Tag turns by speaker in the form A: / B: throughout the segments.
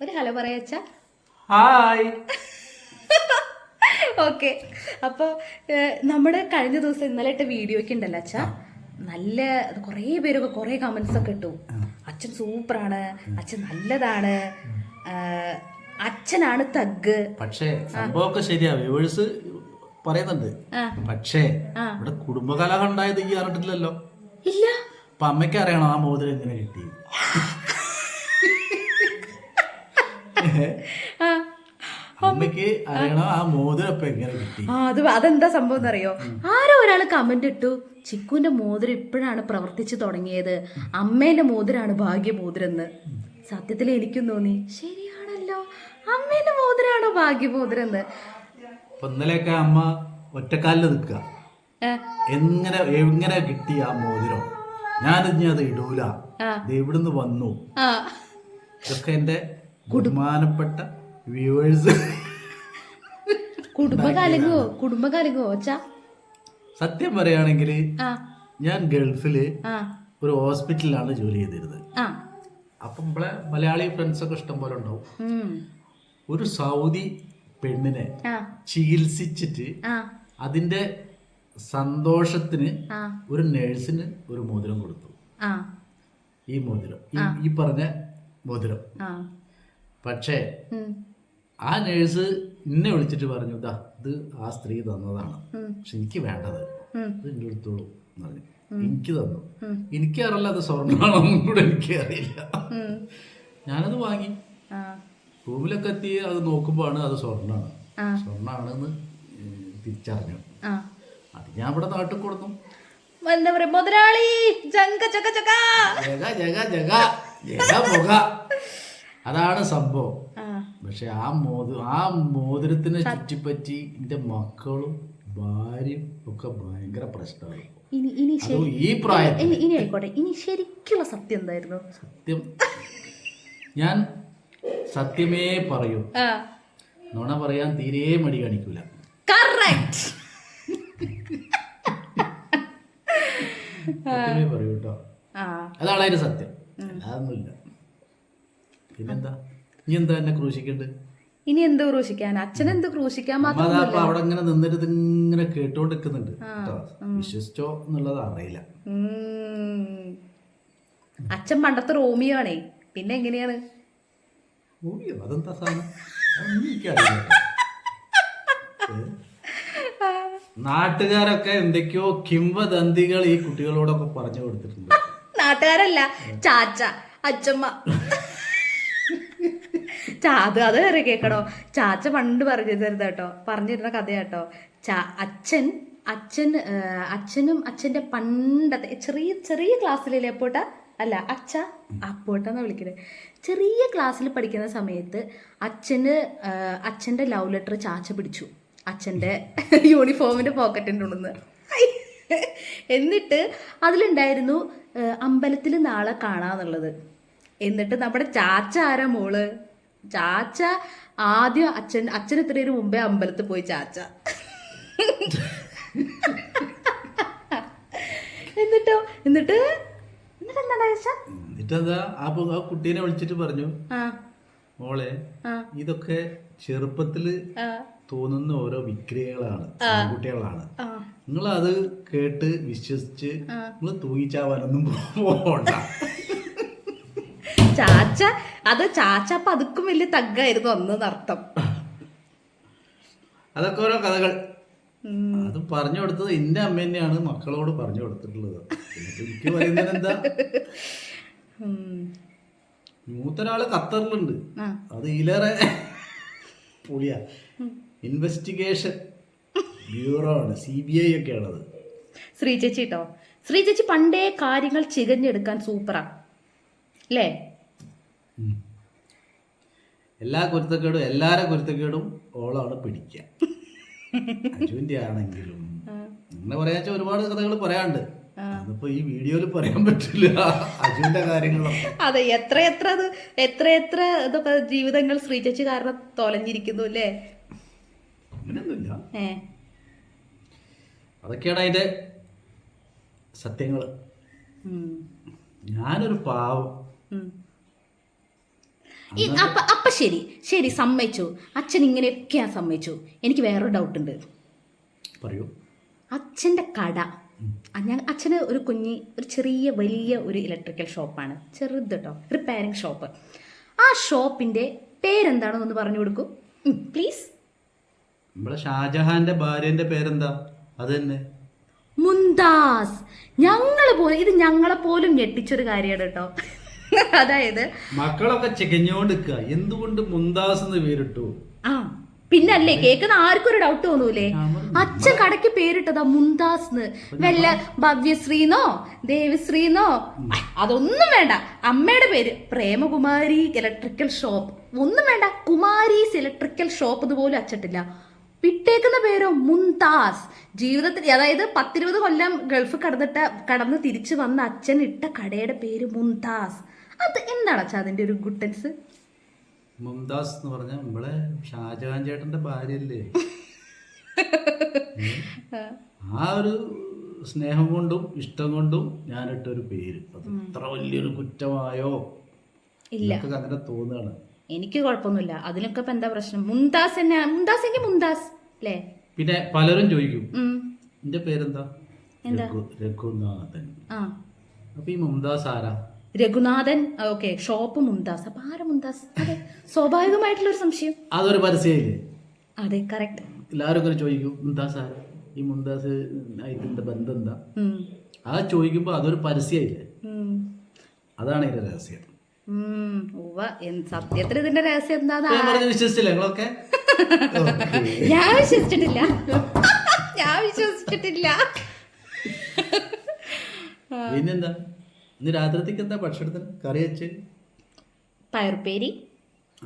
A: ഒരു hello പറയച്ച
B: hi.
A: Okay. അപ്പോൾ നമ്മുടെ കഴിഞ്ഞ ദിവസം ഇന്നലെ ഇട്ട വീഡിയോയ്ക്ക് ഉണ്ടല്ലോ അച്ഛ. നല്ല കുറേ പേരൊക്കെ കുറേ കമൻസ് ഒക്കെ ഇട്ടു. അച്ഛൻ സൂപ്പറാണ്. അച്ഛൻ നല്ലതാണ്. അച്ഛനാണ് തഗ്
B: പക്ഷേ സംഭവമൊക്കെ ശരിയാ. വ്യൂവേഴ്സ് പറയുന്നുണ്ട്. പക്ഷേ. ഇവിടെ കുടുംബകലഹം ഉണ്ടായത് ഈ അറിഞ്ഞിട്ടില്ലല്ലോ.
A: ഇല്ല.
B: അപ്പൊ അമ്മയ്ക്ക് അറിയണം ആ മോതിരം എങ്ങനെ കിട്ടി. അമ്മയ്ക്ക് അറിയണം ആ മോതിരം എങ്ങനെ കിട്ടി?
A: ആ അത് അതെന്താ സംഭവം എന്നറിയോ? ആരോ ഒരാൾ കമന്റ് ഇട്ടു ചിക്കുന്റെ മോതിരം ഇപ്പോഴാണ് പ്രവർത്തിച്ചു തുടങ്ങിയത്. അമ്മേന്റെ മോതിരാണ് ഭാഗ്യമോതിരം എന്ന് സത്യത്തിൽ എനിക്കും തോന്നി ശരിയാണല്ലോ. അമ്മേന്റെ മോതിരാണോ ഭാഗ്യമോതിരം എന്ന്
B: ഇന്നലെയൊക്കെ അമ്മ ഒറ്റക്കാലിൽ നിൽക്കുക എങ്ങനെ എങ്ങനെ കിട്ടി ആ മോതിരം? ഞാനിഞ്ഞത് ഇടൂല. ഇത് എവിടുന്ന് വന്നു. ഇതൊക്കെ എന്റെ ബഹുമാനപ്പെട്ട വ്യൂവേഴ്സ്
A: കുടുംബകാലങ്ങോ ഒച്ച?
B: സത്യം പറയുകയാണെങ്കിൽ
A: ആ.
B: ഞാൻ ഗൾഫിൽ
A: ആ.
B: ഒരു ഹോസ്പിറ്റലിലാണ് ജോലി ചെയ്തിരുന്നത്.
A: ആ.
B: അപ്പം നമ്മളെ മലയാളി ഫ്രണ്ട്സ് ഒക്കെ ഇഷ്ടം പോലെ ഉണ്ടാവും.
A: ഉം,
B: ഒരു സൗദി പെണ്ണിനെ
A: ആ.
B: ചികിത്സിച്ചിട്ട്
A: ആ.
B: അതിന്റെ സന്തോഷത്തിന്
A: ആ.
B: ഒരു നേഴ്സിന് ഒരു മോതിരം കൊടുത്തു.
A: ആ.
B: ഈ മോതിരം. ഈ- ഈ പറഞ്ഞ മോതിരം.
A: ആ.
B: പക്ഷേ ആ നേഴ്സ് എന്നെ വിളിച്ചിട്ട് പറഞ്ഞു ഇതാ ഇത് ആ സ്ത്രീ തന്നതാണ്. പക്ഷെ എനിക്ക് വേണ്ടത്. ഇത് എന്റെ എടുത്തോളൂ എന്ന് പറഞ്ഞു. എനിക്ക് തന്നു. എനിക്കറിയില്ല അത് സ്വർണമാണെന്നും കൂടെ എനിക്ക് അറിയില്ല. ഞാനത് വാങ്ങി. റൂമിലൊക്കെ എത്തി അത് നോക്കുമ്പോഴാണ് അത് സ്വർണമാണ്. സ്വർണമാണെന്ന് തിരിച്ചറിഞ്ഞു. അത് ഞാൻ ഇവിടെ നാട്ടിൽ കൊടുത്തു.
A: എന്താ പറയാ മുതലാളി ജങ്ക ചക ചക
B: ജഗ ജഗ ജഗ. ജഗ അതാണ് സംഭവം. പക്ഷെ ആ മോതി ആ മോതിരത്തിനെ ചുറ്റിപ്പറ്റി എന്റെ മക്കളും ഭാര്യയും ഒക്കെ ഭയങ്കര പ്രശ്നമാണ്.
A: ഇനി ഇനി
B: ഈ പ്രായത്തിൽ
A: ഇനി ആയിക്കോട്ടെ. ഇനി ശരിക്കുള്ള സത്യം എന്തായിരുന്നു?
B: സത്യം. ഞാൻ സത്യമേ പറയൂ. നോണ പറയാൻ തീരെ മടി കാണിക്കൂല. സത്യമേ പറയൂ കേട്ടോ. അതാണ് അതിന്റെ സത്യം. അല്ലാതൊന്നുമില്ല. പിന്നെന്താ? നീ എന്താ എന്നെ ക്രൂശിക്കണ്ട്
A: ഇനി എന്ത് ക്രൂശിക്കാൻ? അച്ഛൻ എന്ത് ക്രൂശിക്കാൻ മാത്രം
B: അപ്പൊ അവിടെ ഇങ്ങനെ നിന്നിട്ട് ഇങ്ങനെ കേട്ടോണ്ട് നിൽക്കുന്നുണ്ട് വിശ്വസിച്ചോ എന്നുള്ളത് അറിയില്ല.
A: അച്ഛൻ പണ്ടത്തെ റോമിയോ ആണേ പിന്നെ എങ്ങനെയാണ്?
B: റോമിയോ? അതെന്താ സാധനം? നാട്ടുകാരൊക്കെ എന്തൊക്കെയോ കിംവദന്തികൾ ഈ കുട്ടികളോടൊക്കെ പറഞ്ഞു കൊടുത്തിട്ടുണ്ട്.
A: നാട്ടുകാരല്ല ചാച്ച അച്ഛമ്മ അത് അത് വേറെ കേക്കണോ ചാച്ച പണ്ട് പറഞ്ഞു തരുന്നത് കേട്ടോ. പറഞ്ഞിരുന്ന കഥ കേട്ടോ. ചാ അച്ഛൻ അച്ഛൻ അച്ഛനും അച്ഛന്റെ പണ്ടത്തെ ചെറിയ ചെറിയ ക്ലാസ്സിലല്ലേ അപ്പോട്ട? അല്ല അച്ഛ അപ്പോട്ടെന്നാ വിളിക്കുന്നത് ചെറിയ ക്ലാസ്സിൽ പഠിക്കുന്ന സമയത്ത് അച്ഛന് അച്ഛന്റെ ലവ് ലെറ്റർ ചാച്ച പിടിച്ചു. അച്ഛന്റെ യൂണിഫോമിന്റെ പോക്കറ്റിന്റെ നിന്ന് എന്നിട്ട് അതിലുണ്ടായിരുന്നു അമ്പലത്തിൽ നാളെ കാണാന്നുള്ളത്. എന്നിട്ട് നമ്മുടെ ചാച്ച ആരാ മോൾ? ചാച്ച ആദ്യം അച്ഛൻ അച്ഛൻ ഇത്രയൊരു മുമ്പേ അമ്പലത്തിൽ പോയി ചാച്ച. എന്നിട്ടോ? എന്നിട്ട്? എന്നിട്ട് എന്താ
B: എന്നിട്ടെന്താ? ആ കുട്ടീനെ വിളിച്ചിട്ട് പറഞ്ഞു.
A: ആ.
B: മോളെ ഇതൊക്കെ
A: ചെറുപ്പത്തിൽ
B: തോന്നുന്ന ഓരോ വിക്രിയകളാണ് കുട്ടികളാണ് നിങ്ങൾ അത് കേട്ട് വിശ്വസിച്ച് നിങ്ങൾ തൂങ്ങിച്ചാവാനൊന്നും പോകണ്ട
A: ചാച്ച അത് ചാച്ച അപ്പൊ അതുക്കും വലിയ തഗ്ഗായിരുന്നു അന്ന് അർത്ഥം.
B: അതൊക്കെ ഓരോ കഥകൾ. അത് പറഞ്ഞു കൊടുത്തത് എന്റെ അമ്മ തന്നെയാണ് മക്കളോട് പറഞ്ഞു കൊടുത്തിട്ടുള്ളത്. എനിക്ക് പറയുന്നത് എന്താ. മൂത്തൊരാൾ ഖത്തറിലുണ്ട്. അത് ഇലറെ പൊളിയാ. ഇൻവെസ്റ്റിഗേഷൻ ബ്യൂറോ ആണ്. സി ബി ഐ ഒക്കെ ആണത്.
A: ശ്രീ ചേച്ചി കേട്ടോ ശ്രീ ചേച്ചി പണ്ടേ കാര്യങ്ങൾ ചികഞ്ഞെടുക്കാൻ സൂപ്പറാ അല്ലേ
B: എല്ലാ കുരുത്തക്കേടും എല്ലാരെ കുരുത്തക്കേടും ഓളാണ് പിടിക്കുക അജുവിന്റെ ആണെങ്കിലും അങ്ങനെ പറയാ ഒരുപാട് കഥകൾ പറയാണ്ട് അതിപ്പോ ഈ വീഡിയോയിൽ പറയാൻ പറ്റില്ല അജുവിന്റെ കാര്യങ്ങളൊക്കെ.
A: അതെ എത്ര എത്ര അത് എത്ര എത്ര ഇതൊക്കെ ജീവിതങ്ങൾ ശ്രീചേച്ചി കാരണം തൊലഞ്ഞിരിക്കുന്നു അല്ലേ?
B: അങ്ങനെയൊന്നുമില്ല. അതൊക്കെയാണ് അതിന്റെ
A: സത്യങ്ങൾ.
B: ഞാനൊരു പാവം.
A: അപ്പ അപ്പ ശരി ശരി സമ്മതിച്ചു. അച്ഛൻ ഇങ്ങനെയൊക്കെ ഞാൻ സമ്മതിച്ചു. എനിക്ക് വേറൊരു ഡൗട്ട് ഉണ്ട്
B: പറയൂ.
A: അച്ഛന്റെ കട. ഞാൻ അച്ഛന് ഒരു കുഞ്ഞി ഒരു ചെറിയ വലിയ ഒരു ഇലക്ട്രിക്കൽ ഷോപ്പാണ് ചെറുത് കേട്ടോ റിപ്പയറിംഗ് ഷോപ്പ് ആ ഷോപ്പിന്റെ ഷോപ്പിന്റെ പേരെന്താണെന്നൊന്ന് പറഞ്ഞു കൊടുക്കൂ. പ്ലീസ്
B: നമ്മളെ ഷാജഹാന്റെ ഭാര്യന്റെ പേരെന്താ? അത് തന്നെ
A: മുന്താസ് ഞങ്ങൾ പോലും ഇത് ഞങ്ങളെ പോലും ഞെട്ടിച്ചൊരു കാര്യമാണ് കേട്ടോ അതായത്
B: മക്കളൊക്കെ ചികഞ്ഞോണ്ടിക്ക എന്തുകൊണ്ട് മുന്താസ് എന്ന് പേരിട്ടു?
A: ആ പിന്നല്ലേ കേൾക്കുന്ന ആർക്കും ഒരു ഡൗട്ട് തോന്നൂലേ? അച്ഛൻ കടയ്ക്ക് പേരിട്ടതാ മുന്താസ് വല്ല ഭവ്യശ്രീന്നോ ദേവിശ്രീന്നോ? അതൊന്നും വേണ്ട. അമ്മയുടെ പേര് പ്രേമകുമാരി ഇലക്ട്രിക്കൽ ഷോപ്പ് ഒന്നും വേണ്ട. കുമാരീസ് ഇലക്ട്രിക്കൽ ഷോപ്പ് ഇതുപോലും അച്ചിട്ടില്ല. വിട്ടേക്കുന്ന പേരോ മുന്താസ് ജീവിതത്തിൽ അതായത് പത്തിരുപത് കൊല്ലം ഗൾഫ് കടന്നിട്ട് കടന്ന് തിരിച്ചു വന്ന അച്ഛൻ ഇട്ട കടയുടെ പേര് മുന്താസ് അത് എന്താണ് അച്ഛാ അതിന്റെ ഒരു ഗുട്ടൻസ്
B: മുംതാസ് എന്ന് പറഞ്ഞ നമ്മളെ ഷാജഹാൻ ചേട്ടന്റെ ഭാര്യയല്ലേ. ആ ഒരു സ്നേഹം കൊണ്ടും ഇഷ്ടം കൊണ്ടും ഞാനിട്ടൊരു പേര്. അത് ഇത്ര വലിയൊരു കുറ്റമായോ?
A: ഇല്ല.
B: അങ്ങനെ തോന്നുകയാണ്
A: എനിക്ക് കുഴപ്പമൊന്നുമില്ല. അതിനൊക്കെ ഇപ്പൊ എന്താ പ്രശ്നം? മുംതാസ് എന്നാ? മുംതാസ് എങ്കിൽ മുംതാസ് അല്ലേ
B: പിന്നെ പലരും ചോദിക്കും. എന്റെ പേരെന്താ? രഘു- രഘുനാഥൻ. അപ്പൊ ഈ മുംതാസ് ആരാ?
A: Raghunathan okay shop Mumtaz. അപ്പൊ ആരാ മുംതാസ്? അതെ സ്വാഭാവികമായിട്ടുള്ള ഒരു സംശയം.
B: അതൊരു പരസ്യമില്ലേ
A: അതെ കറക്റ്റ്
B: എല്ലാവരും ചോദിക്കും മുംതാസ് ആരാ? ഈ മുംതാസ് ആയിട്ട് ബന്ധം എന്താ? ആ ചോദിക്കുമ്പോൾ അതൊരു പരസ്യമില്ലേ അതാണ് ഇതിന്റെ രഹസ്യം.
A: സത്യത്തിൽ ഇതിന്റെ രഹസ്യം എന്താ?
B: വിശ്വസിച്ചില്ലേ നിങ്ങളൊക്കെ?
A: ഞാൻ വിശ്വസിച്ചിട്ടില്ല. ഞാൻ വിശ്വസിച്ചിട്ടില്ല.
B: പിന്നെന്താ? ഇന്ന് രാത്രിത്തേക്ക് എന്താ ഭക്ഷണത്തിന്? കറി വെച്ച്?
A: പയർപ്പേരി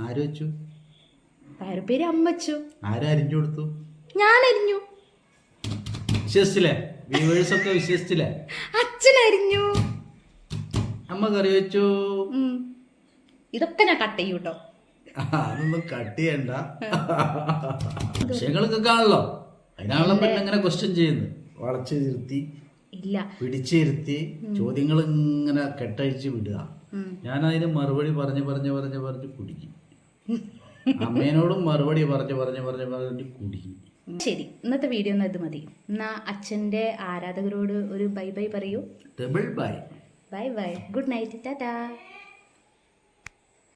B: ആര് വെച്ചു?
A: പയർപ്പേരി അമ്മ വെച്ചു.
B: ആര് അരിഞ്ഞു കൊടുത്തു?
A: ഞാൻ അരിഞ്ഞു.
B: വിശ്വസിച്ചില്ലേ? വ്യൂവേഴ്സ് ഒക്കെ വിശ്വസിച്ചില്ലേ?
A: അച്ഛൻ അരിഞ്ഞു.
B: അമ്മ കറി വെച്ചു.
A: ഇതൊക്കെ ഞാൻ കട്ട് ചെയ്യും കേട്ടോ
B: അതൊന്നും കട്ട് ചെയ്യണ്ട. വിഷയങ്ങളൊക്കെ കാണല്ലോ. അതിനാണല്ലോ പിന്നെ അങ്ങനെ ക്വസ്റ്റ്യൻ ചെയ്യുന്നത്. വളച്ചു ഇരുത്തി
A: ഇല്ല.
B: പിടിച്ചിരുത്തി ചോദ്യങ്ങൾ ഇങ്ങനെ കെട്ടഴിച്ച് വിടുക. ഞാൻ അതിന് മറുപടി പറഞ്ഞു പറഞ്ഞു പറഞ്ഞ് പറഞ്ഞ് കുടിക്കി അമ്മേനോടും മറുപടി പറഞ്ഞു പറഞ്ഞു പറഞ്ഞു പറഞ്ഞു കുടിക്കി
A: ശരി ഇന്നത്തെ വീഡിയോ ഒന്ന് ഇത് മതി. എന്നാ അച്ഛന്റെ ആരാധകരോട് ഒരു ബൈ ബൈ പറയൂ.
B: Double bye
A: bye bye. Good night. Tata.